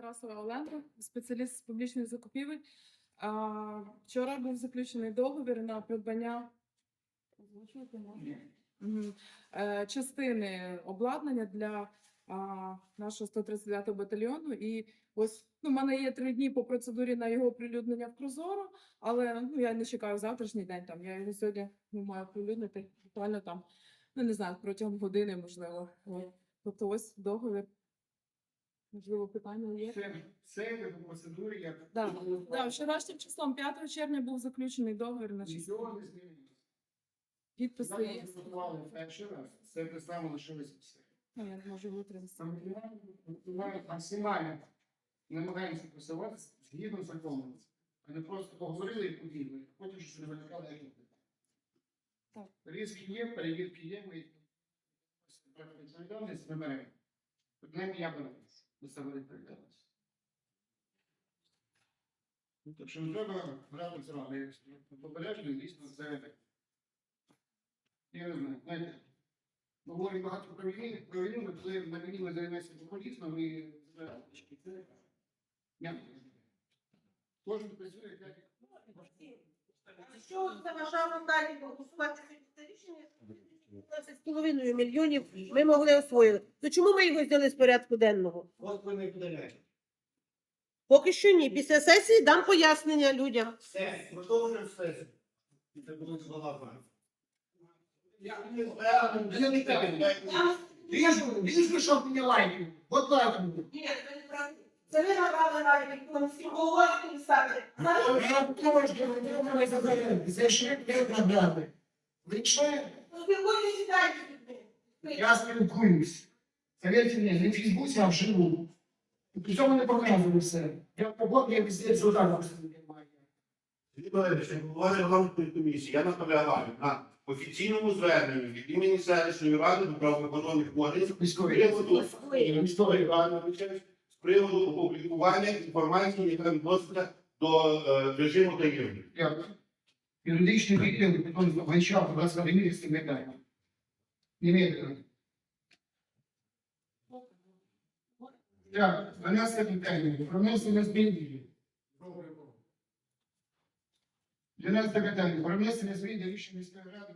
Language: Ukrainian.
Тарасова Олена, спеціаліст з публічних закупівель. Вчора був заключений договір на придбання. Е, частини обладнання для нашого 139 батальйону. І ось ну, в мене є три дні по процедурі на його оприлюднення в Прозоро, але ну, я не чекаю завтрашній день. Там я його сьогодні не маю оприлюднити буквально там, ну не знаю, протягом години, можливо. Тобто ось договір. Можливо, питання є. Це, це не по процедурі, як Да, да, вчорашнім числом 5 червня був заключений договір на частину. нічого не змінилося. Підписи Зараз є. підготували перший раз, це те саме лишилося все. Ну, я не можу витримати. Ми максимально намагаємося просуватися згідно з законом. А не просто поговорили і подібне. Потім що виникали різні. Так. Різки є, перевірки є, ми відповідальність ми беремо. Принаймні я беру відповідальність. Ну, Так що не треба брати зразу. Побережно, дійсно, це. Я не знаю, знаєте, ми говоримо багато про війну, про війну, ми коли на війні ми займаємося популізмом. Це м'яко. Кожен працює як Що заважало далі голосувати за рішення? 12,5 мільйонів ми могли освоїти. То чому ми його зняли з порядку денного? От ви не видаляєте. Поки що ні. Після сесії дам пояснення людям. Все, продовжуємо сесію. Це будуть слова. Він прийшов мені лайки. От лайки. Ні, це не правда. Це ви набрали навіть головою писати. Це ще не програми. Ви що? Ну, ви хочете сідати з людьми. Я спілкуюсь. Повірте мені, не в Фейсбуці, а вживу. І при цьому не показую все. Я погоду, я везде зудав просто не маю. Я наполягаю на офіційному зверненні від імені селищної ради до правоохоронних органів приводу Вікторії з приводу опублікування інформації, яка відноситься до е, режиму таємниці. Юридичний відділ, вивчав, будь ласка, примірі з Немедленно. Так, 12 питання. Про внесення змін. 12 питання. Про внесення змін до рішення міської ради